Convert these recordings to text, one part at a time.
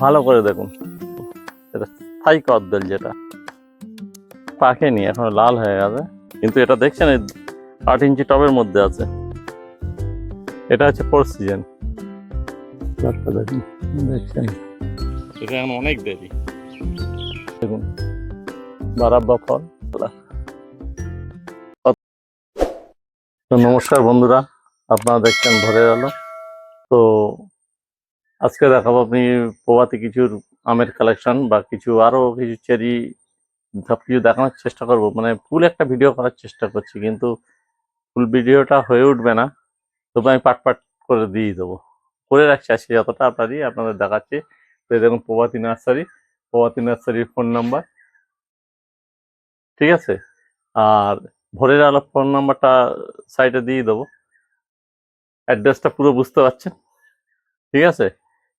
ভালো করে দেখুন। এটা স্থায়ী কদ্দল যেটা। পাকেনি এখন লাল হয়ে গেছে। কিন্তু এটা দেখছেন এই আট ইঞ্চি টবের মধ্যে আছে। এটা হচ্ছে ফোর সিজন। দেখুন দেখছেন। এটা এখন অনেক দেরি। দেখুন বারাব্বা ফল তো নমস্কার বন্ধুরা আপনারা দেখছেন ভরে গেল তো আজকে দেখাবো আপনি প্রভাতি কিছুর আমের কালেকশন বা কিছু আরও কিছু চেরি সব কিছু দেখানোর চেষ্টা করব। মানে ফুল একটা ভিডিও করার চেষ্টা করছি, কিন্তু ফুল ভিডিওটা হয়ে উঠবে না। তবে আমি পাট পাট করে দিয়ে দেবো। করে রাখছি আজকে যতটা আপনারই আপনাদের দেখাচ্ছি। তো দেখুন প্রভাতী নার্সারি প্রভাতী নার্সারির ফোন নাম্বার ঠিক আছে? আর ভোরের আলো ফোন নাম্বারটা সাইডে দিয়ে দেবো। অ্যাড্রেসটা পুরো বুঝতে পারছেন? ঠিক আছে?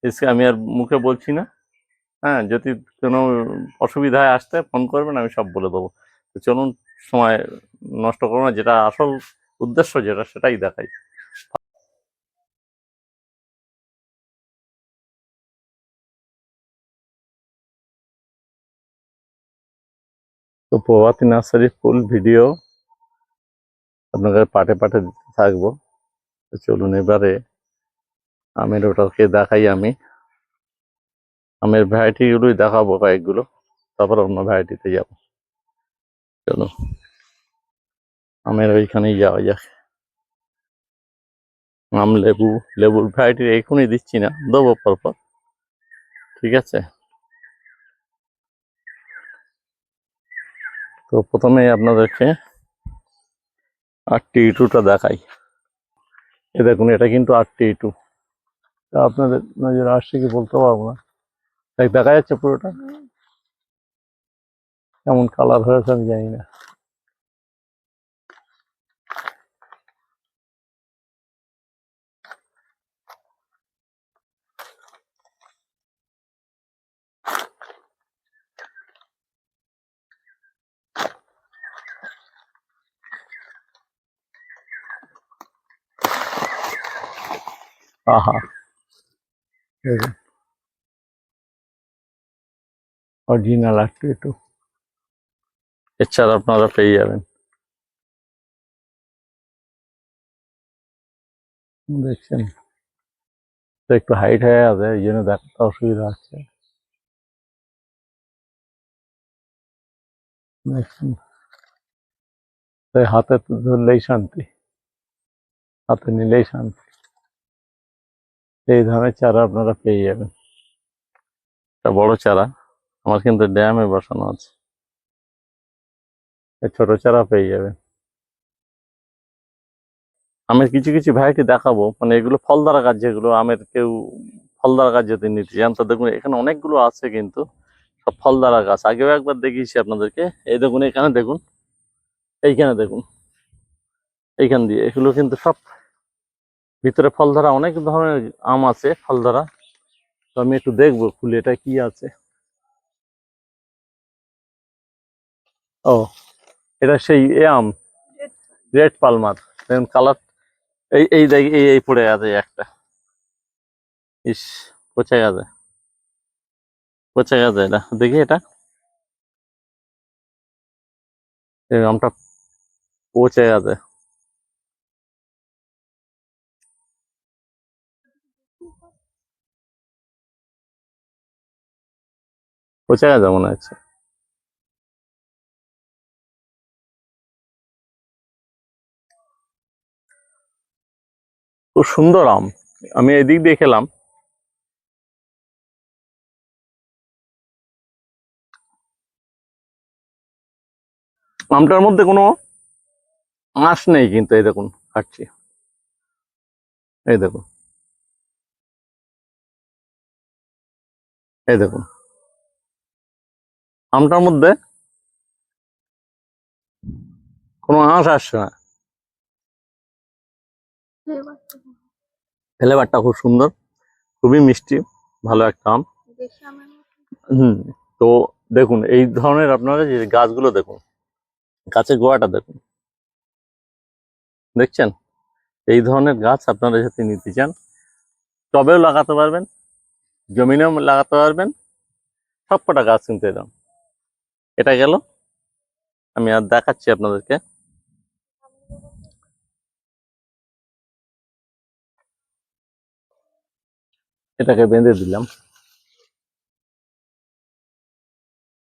এসে আমি আর মুখে বলছি না। হ্যাঁ যদি কোনো অসুবিধায় আসতে ফোন করবেন, আমি সব বলে দেবো। তো চলুন, সময় নষ্ট করব না, যেটা আসল উদ্দেশ্য যেটা, সেটাই দেখাই। তো প্রভাতী নার্সারি ফুল ভিডিও আপনাদের পাটে পাটে থাকব। চলুন এবারে আমের ওটাকে দেখাই আমি। আমের ভ্যারাইটিগুলোই দেখাবো কয়েকগুলো, তারপর অন্য ভ্যারাইটিতে যাব। চলো, আমের ওইখানেই যাওয়া যাক। আম, লেবু, লেবুর ভ্যারাইটি এখনই দিচ্ছি না, দেবো পরপর। ঠিক আছে? তো প্রথমে আপনাদেরকে আটটি ইটুটা দেখাই। এ দেখুন, এটা কিন্তু আটটি ইটু। তা আপনাদের নজরে আসছে কি বলতে পারব না। দেখ, দেখা যাচ্ছে পুরোটা। কেমন কালার হয়েছে আমি জানি না। আহা। দেখুন অরিজিনাল আটটি ইটু এছাড়া আপনারা পেয়ে যাবেন দেখছেন তো একটু হাইট হয়ে আছে এই জন্য দেখাতে অসুবিধা হচ্ছে দেখছেন তাই হাতে তো ধরলেই শান্তি হাতে নিলেই শান্তি এই ধরনের চারা আপনারা পেয়ে যাবেন। একটা বড় চারা, আমার কিন্তু ড্যামে বসানো আছে। ছোট চারা পেয়ে যাবেন। আমের কিছু কিছু ভ্যারাইটি দেখাবো মানে এগুলো ফলদারা গাছ, যেগুলো আমের কেউ ফলদারা গাছ যদি নিতে চান, তো দেখুন এখানে অনেকগুলো আছে কিন্তু সব ফলদারা গাছ। আগেও একবার দেখিয়েছি আপনাদেরকে। এই দেখুন, এখানে দেখুন, এইখানে দেখুন, এইখান দিয়ে এগুলো কিন্তু সব ভিতরে ফল ধরা অনেক ধরনের আম আছে ফল ধরা তো আমি একটু দেখব খুলে এটা কি আছে। ও, এটা সেই এ আম, রেড পালমার দেখুন কালার এই এই দেখ, এই এই পড়ে আছে একটা। ইস, পচে গেছে। পচে গেছে এটা। দেখি এটা। আমটা পচে গেছে। পচে গেছে মনে হচ্ছে। খুব সুন্দর আম। আমি এদিক দিয়ে খেলাম। আমটার মধ্যে কোনো আঁশ নেই কিন্তু, এই দেখুন, খাচ্ছি। এই দেখুন। এই দেখুন। আমটার মধ্যে কোনো আঁশ আসছে না। ফ্লেভারটা খুব সুন্দর, খুবই মিষ্টি, ভালো একটা আম। হুম, তো দেখুন, এই ধরনের আপনারা যে গাছগুলো দেখুন, গাছের গোড়াটা দেখুন। দেখছেন? এই ধরনের গাছ আপনারা যদি নিতে চান, টবেও লাগাতে পারবেন, জমিনেও লাগাতে পারবেন সব কটা গাছ কিন্তু এরকম এটা গেল। আমি আর দেখাচ্ছি আপনাদেরকে। এটাকে বেঁধে দিলাম।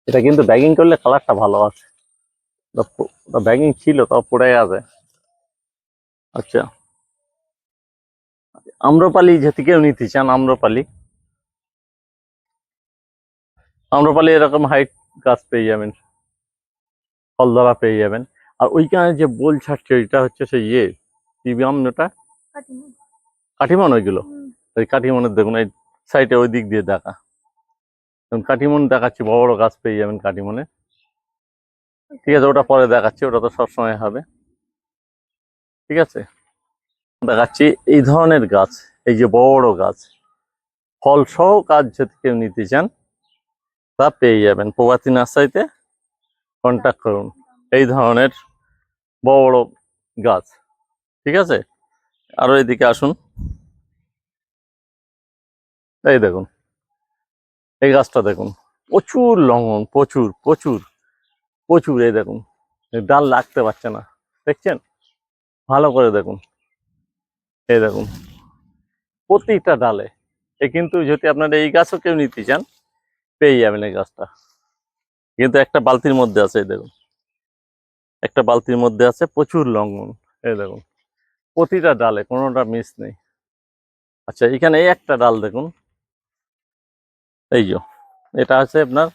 এটা কিন্তু ব্যাগিং করলে কালারটা ভালো আছে। ব্যাগিং ছিল, তাও পড়ে গেছে। আচ্ছা। আম্রপালি যদি কেউ নিতে চান, আম্রপালি। আম্রপালি এরকম হাইট গাছ পেয়ে যাবেন ফল ধরা পেয়ে যাবেন। আর ওইখানে যে বোল ছাড়ছে ওইটা হচ্ছে সেই ইয়ে আম ওটা? কাঠিমন। ওইগুলো? ওই কাঠিমনের দেখুন এই সাইডে ওই দিক দিয়ে দেখা। যেমন কাঠিমন দেখাচ্ছি বড় বড় গাছ পেয়ে যাবেন কাঠিমনে। ঠিক আছে ওটা পরে দেখাচ্ছি ওটা তো সবসময় হবে। ঠিক আছে? দেখাচ্ছি এই ধরনের গাছ এই যে বড় বড় গাছ ফল সহ গাছ যদি কেউ নিতে চান তা পেয়ে যাবেন। প্রভাতী নার্সারিতে কন্ট্যাক্ট করুন। এই ধরনের বড় বড় গাছ, ঠিক আছে? আরও এদিকে আসুন। এই দেখুন, এই গাছটা দেখুন। প্রচুর লঙ্ঘন প্রচুর প্রচুর প্রচুর, এই দেখুন। ডাল লাগতে পারছে না, দেখছেন? ভালো করে দেখুন। এই দেখুন, প্রতিটা ডালে। এ কিন্তু যদি আপনারা এই গাছও কেউ নিতে চান পেয়ে যাবেন এই গাছটা। কিন্তু একটা বালতির মধ্যে আছে এই দেখুন। একটা বালতির মধ্যে আছে প্রচুর লঙ্ঘন এই দেখুন। প্রতিটা ডালে কোনোটা মিস নেই। আচ্ছা এখানে এই একটা ডাল দেখুন। এই যে এটা আছে আপনার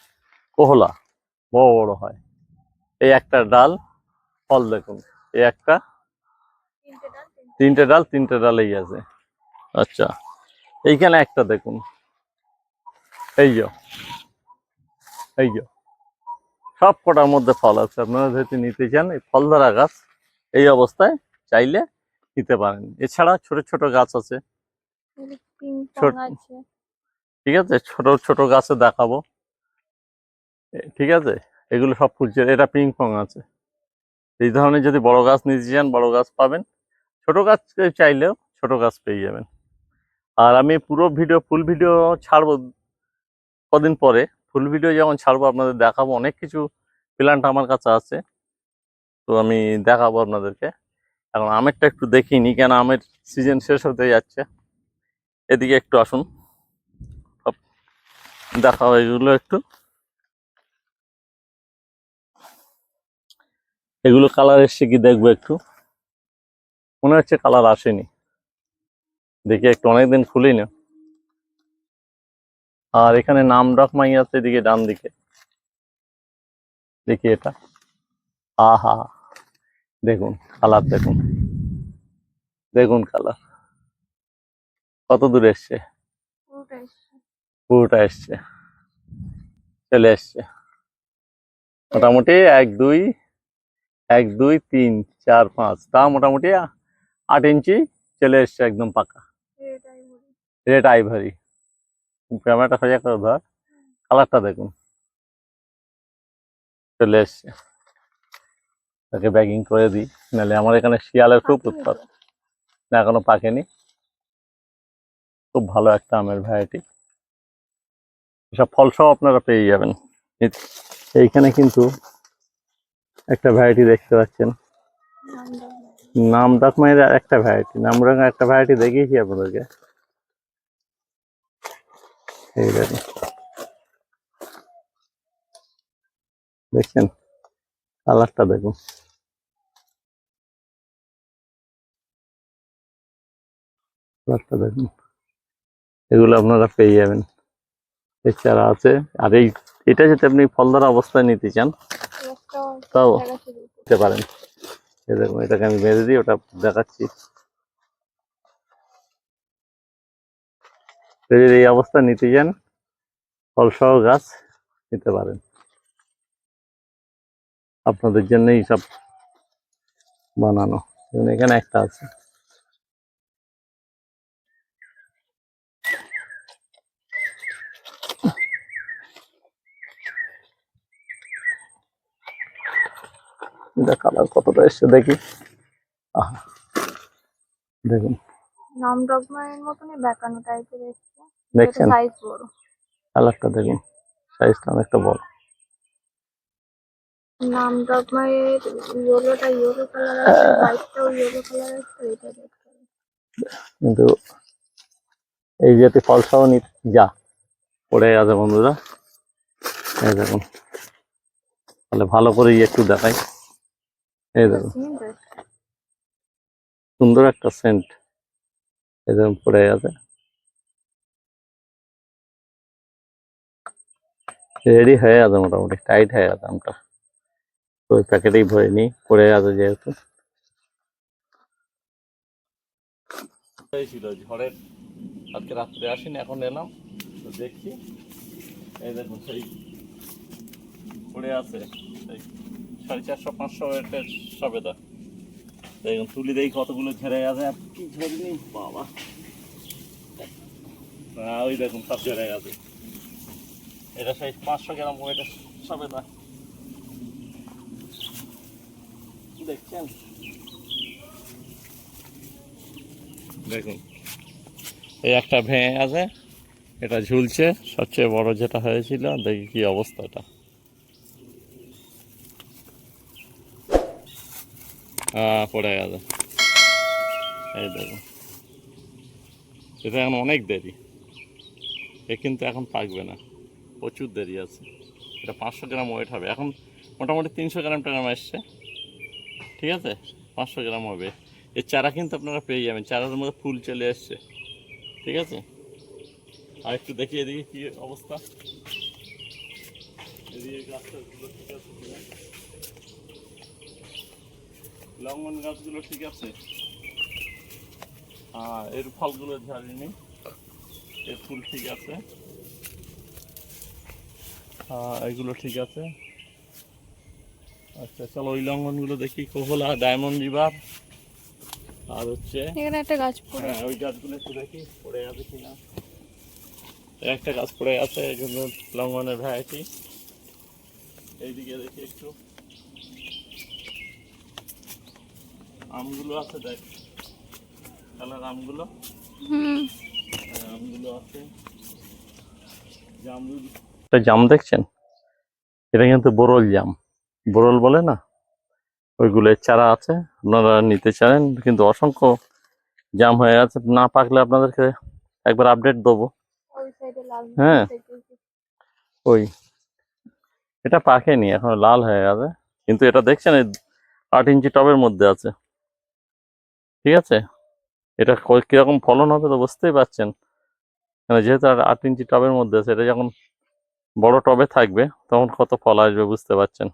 কোহলা বড় বড় হয়। এই একটা ডাল ফল দেখুন। এই একটা তিনটে ডাল, তিনটে- তিনটে ডাল তিনটে ডালেই আছে। আচ্ছা এইখানে একটা দেখুন। এই যে এই যে সব কটার মধ্যে ফল আছে। আপনারা যদি নিতে চান এই ফল ধরা গাছ এই অবস্থায় চাইলে নিতে পারেন। এছাড়া ছোট ছোট গাছ আছে। ঠিক আছে ছোট ছোট গাছে দেখাবো। ঠিক আছে এগুলো সব ফুলছে। এটা পিং পং আছে। এই ধরনের যদি বড় গাছ নিতে চান বড় গাছ পাবেন। ছোট গাছ চাইলেও ছোট গাছ পেয়ে যাবেন। আর আমি পুরো ভিডিও ফুল ভিডিও ছাড়বো কদিন পরে। ফুল ভিডিও যেমন ছাড়বো, আপনাদের দেখাবো, অনেক কিছু প্ল্যান্ট আমার কাছে আছে। তো আমি দেখাবো আপনাদেরকে। এখন আমেরটা একটু দেখিনি, কেন আমের সিজন শেষ হতে যাচ্ছে। এদিকে একটু আসুন। সব দেখাও এগুলো একটু। এগুলো কালার এসছে কি দেখব একটু। মনে হচ্ছে কালার আসেনি। দেখি একটু, অনেকদিন খুলি না আর এখানে নাম ডকমাই আছে এদিকে ডান দিকে। দেখি এটা। আহা দেখুন কালার দেখুন। দেখুন কালার। কত দূর এসছে? পুরোটা এসছে। চলে এসছে। মোটামুটি এক দুই এক দুই তিন চার পাঁচ। তা মোটামুটি আট ইঞ্চি চলে এসছে একদম পাকা। Red ivory. ক্যামেরাটা সোজা করে ধর। কালারটা দেখুন। চলে এসছে। তাকে ব্যাগিং করে দিই। নাহলে আমার এখানে শিয়ালের খুব উৎপাত। না এখনও পাকেনি। খুব ভালো একটা আমের ভ্যারাইটি এসব ফল সহ আপনারা পেয়ে যাবেন। এইখানে কিন্তু একটা ভ্যারাইটি দেখতে পাচ্ছেন। নাম। ডাকমাইয়ের একটা ভ্যারাইটি নামরাঙ্গা একটা ভ্যারাইটি দেখিয়েছি আপনাদেরকে। এই দেখুন দেখছেন কালারটা দেখুন। কালারটা দেখুন। এগুলো আপনারা পেয়ে যাবেন। এছাড়া আছে। আর এই এটা যদি আপনি ফল ধরা অবস্থায় নিতে চান তাও। নিতে পারেন। এটাকে আমি বেঁধে দিই ওটা দেখাচ্ছি। যদি এই অবস্থা নিতে যান ফলসহ গাছ নিতে পারেন। আপনাদের জন্যই সব বানানো। এখানে একটা আছে। এটা কালার কতটা এসছে দেখি। আহা, দেখুন। নাম ডগমায়ের মতনই বেঁকানো টাইপের এসছে। দেখছেন? কালারটা দেখুন। সাইজটা অনেকটা বড়। নাম ডগমায়ের ইয়েলোটা ইয়েলো কালার আছে হোয়াইটটাও ইয়েলো কালার আছে এটা কিন্তু এই যেতে ফলসাও নি যা পড়ে আছে বন্ধুরা। এই দেখুন। তাহলে ভালো করে একটু দেখাই। এই দেখুন। সুন্দর একটা সেন্ট এই দেখুন পড়ে আছে। রেডি হয়ে আছে মোটামুটি টাইট হয়ে আছে আমটা। ওই প্যাকেটেই ভরে নিই, পড়ে আছে যেহেতু। ছিল ঝড়ের, আজকে রাত্রে আসিনি, এখন এলাম, তো দেখছি এই দেখুন, সেই পড়ে আছে সেই সাড়ে চারশো, পাঁচশো একটা সবেদা দেখুন, তুলি দেখি কতগুলো ঝেড়ে আছে আর কি ঝেড়েনি বাবা। ওই দেখুন, সব ঝেড়ে গেছে। এটা সেই পাঁচশো গ্রাম ওইটা সবেদা দেখছেন? দেখুন। এই একটা ভেঙে আছে এটা ঝুলছে। সবচেয়ে বড় যেটা হয়েছিল, দেখি কি অবস্থাটা। হ্যাঁ পড়ে গেছে। এই দেখুন। এটা এখন অনেক দেরি। এ কিন্তু এখন পাকবে না। প্রচুর দেরি আছে। এটা পাঁচশো গ্রাম ওয়েট হবে। এখন মোটামুটি তিনশো গ্রাম টাগ্রাম এসছে ঠিক আছে? পাঁচশো গ্রাম হবে। এর চারা কিন্তু আপনারা পেয়ে যাবেন। চারার মধ্যে ফুল চলে এসছে ঠিক আছে? আর একটু দেখি এদিকে কি অবস্থা। এদিকে গাছটাগুলো ঠিক আছে লঙ্গন গাছগুলো ঠিক আছে? হ্যাঁ এর ফলগুলো ঝাড়িনি। এর ফুল ঠিক আছে। এগুলো ঠিক আছে। আচ্ছা চলো ওই লঙ্ঘনগুলো দেখি। কোহলা ডায়মন্ড রিভার আর হচ্ছে এখানে একটা গাছ পড়ে হ্যাঁ ওই গাছগুলো একটু দেখি পড়ে আছে কিনা। এই একটা গাছ পড়ে আছে এগুলো লঙ্ঘনের ভ্যারাইটি। এইদিকে দেখি একটু। আমগুলো আছে দেখ। কালার আমগুলো। হুম। হ্যাঁ, আমগুলো আছে। জামগুলো জাম দেখছেন? এটা কিন্তু বোরল জাম। বোরল বলে না? ওইগুলো চারা আছে আপনারা নিতে চান কিন্তু অসংখ্য জাম হয়ে আছে। না পাকলে আপনাদেরকে একবার আপডেট দেবো। হ্যাঁ। ওই। এটা পাকেনি এখন লাল হয়ে গেছে কিন্তু এটা দেখছেন আট ইঞ্চি টবের মধ্যে আছে। ঠিক আছে? এটা কীরকম ফলন হবে তো বুঝতেই পারছেন। মানে যেহেতু আর আট ইঞ্চি টবের মধ্যে আছে এটা যখন বড় টবে থাকবে, তখন কত ফল আসবে বুঝতে পারছেন?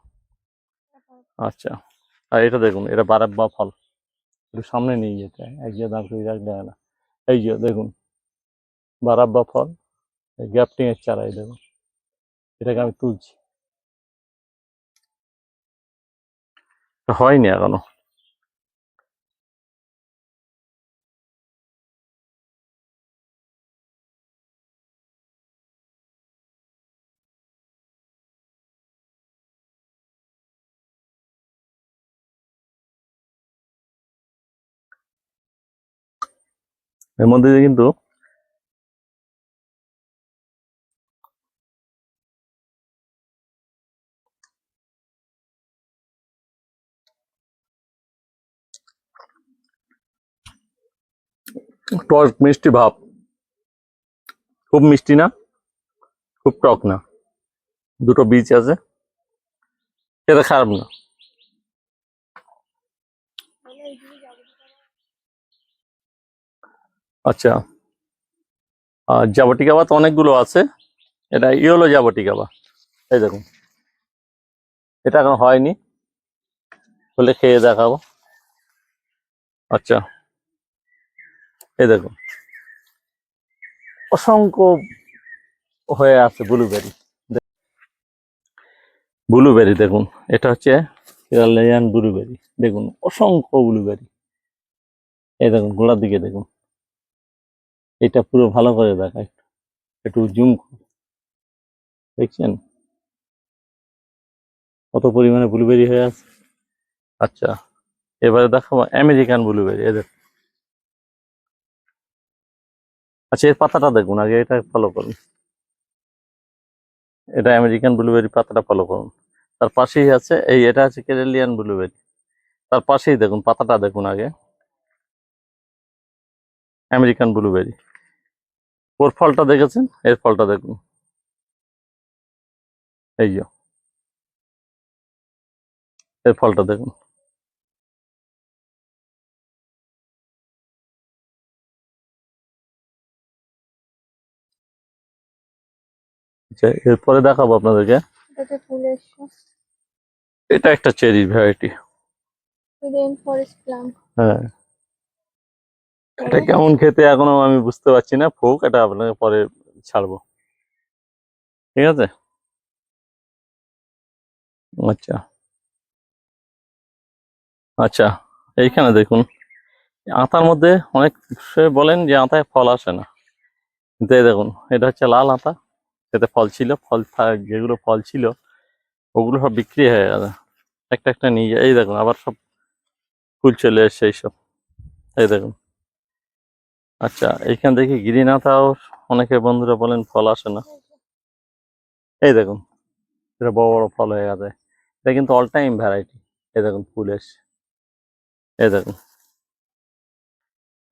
আচ্ছা আর এটা দেখুন, এটা বারাব্বা ফল। একটু সামনে নিয়ে যেতে এক যে দাম করে রাখলে না। এই যে দেখুন, বারাব্বা ফল গ্যাপটিং এর চারা এই দেখুন। এটাকে আমি তুলছি। হয়নি এখনও। এর মধ্যে কিন্তু টক মিষ্টি ভাব। খুব মিষ্টি না, খুব টক না। দুটো বীজ আছে, এটা খারাপ না। আচ্ছা। আর জাবটিকাবা তো অনেকগুলো আছে। এটা ইয়েলো জাবটিকাবা এই দেখুন। এটা এখন হয়নি। হলে খেয়ে দেখাবো। আচ্ছা। এই দেখুন। অসংখ্য হয়ে আছে ব্লুবেরি। ব্লুবেরি দেখুন। এটা হচ্ছে ব্লুবেরি। দেখুন, অসংখ্য ব্লুবেরি। এই দেখুন গোড়ার দিকে দেখুন। এটা পুরো ভালো করে দেখায়। একটু জুম দেখছেন? কত পরিমাণে ব্লুবেরি হয়ে আছে। আচ্ছা এবারে দেখাবো আমেরিকান ব্লুবেরি এদের আচ্ছা এর পাতাটা দেখুন, আগে এটা ফলো করুন। এটা আমেরিকান ব্লুবেরি পাতাটা ফলো করুন। তার পাশেই আছে, এই এটা আছে কেরেলিয়ান ব্লুবেরি তার পাশেই দেখুন, পাতাটা দেখুন আগে। আমেরিকান ব্লুবেরি ওর ফলটা দেখেছেন? এর ফলটা দেখুন। এই যে। এর ফলটা দেখুন। আচ্ছা এরপরে দেখাবো আপনাদেরকে। এটা একটা চেরির ভ্যারাইটি। হ্যাঁ। এটা কেমন খেতে এখনও আমি বুঝতে পারছি না। ফোক, এটা আপনাকে পরে ছাড়বো। ঠিক আছে? আচ্ছা। আচ্ছা এইখানে দেখুন। আতার মধ্যে অনেক বলেন যে আতায় ফল আসে না। কিন্তু এই দেখুন, এটা হচ্ছে লাল আতা। এতে ফল ছিল, ফল যেগুলো ফল ছিল, ওগুলো সব বিক্রি হয়ে গেছে। একটা একটা নিয়ে এই দেখুন, আবার সব ফুল চলে এসছে এইসব। এই দেখুন। আচ্ছা এইখান থেকে গ্রিন আতাও অনেকে বন্ধুরা বলেন ফল আসে না। এই দেখুন, এটা বড় বড় ফল হয়ে গেছে। এটা কিন্তু অল টাইম ভ্যারাইটি এই দেখুন, ফুল এসছে। এই দেখুন,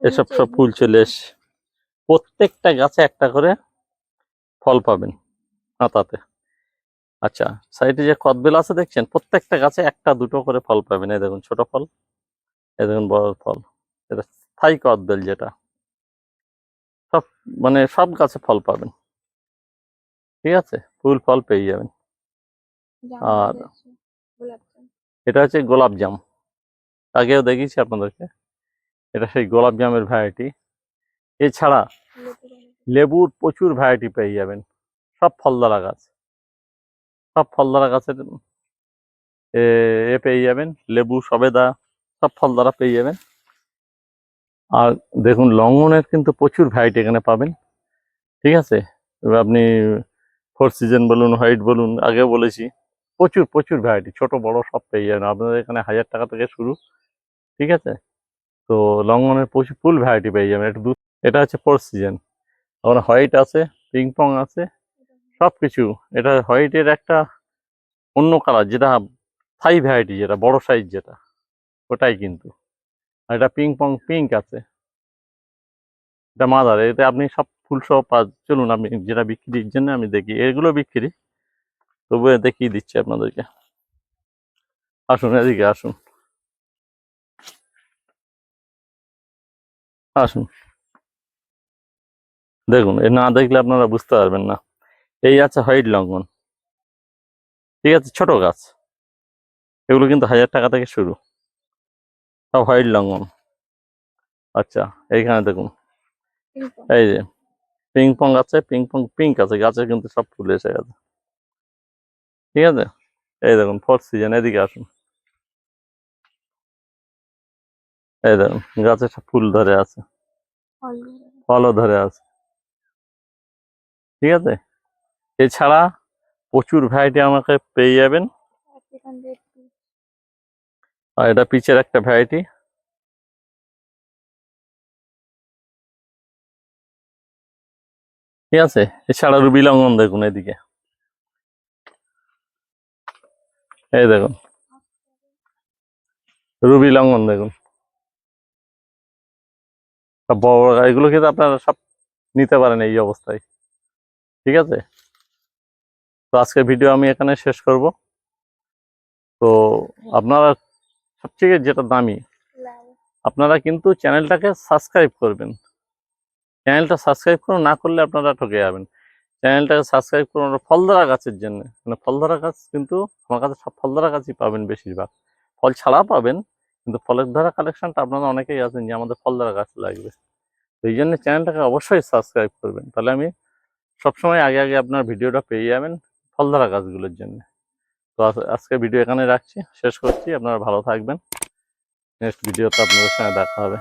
এসব সব ফুল চলে এসছে। প্রত্যেকটা গাছে একটা করে ফল পাবেন আতাতে আচ্ছা সাইডে যে কদবেল আছে দেখছেন, প্রত্যেকটা গাছে একটা দুটো করে ফল পাবেন। এই দেখুন, ছোট ফল, এই দেখুন, বড় ফল। এটা স্থায়ী কদবেল যেটা। সব মানে সব গাছে ফল পাবেন। ঠিক আছে? ফুল ফল পেয়ে যাবেন। আর- এটা হচ্ছে গোলাপ জাম। আগেও দেখিয়েছি আপনাদেরকে। এটা সেই গোলাপ জামের ভ্যারাইটি এছাড়া লেবুর প্রচুর ভ্যারাইটি পেয়ে যাবেন। সব ফলদারা গাছ। সব ফলদারা গাছের এ এ পেয়ে যাবেন। লেবু সবেদা সব ফলদারা পেয়ে যাবেন। আর দেখুন, লঙ্ঘনের কিন্তু প্রচুর ভ্যারাইটি এখানে পাবেন। ঠিক আছে? আপনি ফোর সিজন বলুন হোয়াইট বলুন, আগেও বলেছি, প্রচুর প্রচুর ভ্যারাইটি ছোট, বড় সব পেয়ে যাবেন। আপনাদের এখানে হাজার টাকা থেকে শুরু। ঠিক আছে? তো লঙ্ঘনের প্রচুর ফুল ভ্যারাইটি পেয়ে যাবেন। একটু এটা হচ্ছে ফোর সিজন আবার হোয়াইট আছে পিং পং আছে সব কিছু এটা হোয়াইটের একটা অন্য কালার যেটা থাই ভ্যারাইটি যেটা, বড় সাইজ যেটা, ওটাই কিন্তু। আর এটা পিং পং পিঙ্ক আছে। এটা মাদার এতে আপনি সব ফুল সহ পা চলুন আপনি যেটা বিক্রির জন্য আমি দেখি, এগুলো বিক্রি। তবু দেখিয়ে দিচ্ছি আপনাদেরকে? আসুন এদিকে, আসুন। আসুন। দেখুন, এ না দেখলে আপনারা বুঝতে পারবেন না। এই আছে হোয়াইট লঙ্ঘন। ঠিক আছে, ছোট গাছ। এগুলো কিন্তু হাজার টাকা থেকে শুরু। সব হোয়াইট লঙ্ঘন আচ্ছা এইখানে দেখুন। এই যে পিং পং আছে পিং পং পিঙ্ক আছে গাছে কিন্তু সব ফুল এসে গেছে। ঠিক আছে? এই দেখুন ফোর্থ সিজন এদিকে আসুন। এই দেখুন গাছে সব ফুল ধরে আছে। ফলও ধরে আছে। ঠিক আছে? এছাড়া প্রচুর ভ্যারাইটি আমাকে পেয়ে যাবেন। আর এটা পিচের একটা ভ্যারাইটি ঠিক আছে? এছাড়া রুবি লঙ্ঘন দেখুন এদিকে। এই দেখুন। রুবি লঙ্ঘন দেখুন। বড় বড় কিন্তু আপনারা সব নিতে পারেন এই অবস্থায়। ঠিক আছে? তো আজকের ভিডিও আমি এখানে শেষ করব। তো আপনারা সবথেকে যেটা দামি আপনারা কিন্তু চ্যানেলটাকে সাবস্ক্রাইব করবেন। চ্যানেলটা সাবস্ক্রাইব করুন না করলে আপনারা ঠকে যাবেন। চ্যানেলটাকে সাবস্ক্রাইব করুন ফলধরা গাছের জন্য। মানে ফলধরা গাছ কিন্তু আমার কাছে সব ফলধরা গাছই পাবেন বেশিরভাগ। ফল ছাড়া পাবেন কিন্তু ফলের ধরা কালেকশনটা আপনারা অনেকেই আছেন যে আমাদের ফলধরা গাছ লাগবে। তো এই জন্য চ্যানেলটাকে অবশ্যই সাবস্ক্রাইব করবেন। তাহলে আমি সবসময় আগে আগে আপনার ভিডিওটা পেয়ে যাবেন ফলধরা গাছগুলোর জন্য। তো আজ- আজকে ভিডিও এখানে রাখছি। শেষ করছি। আপনারা ভালো থাকবেন। নেক্সট ভিডিওতে আপনাদের সঙ্গে দেখা হবে।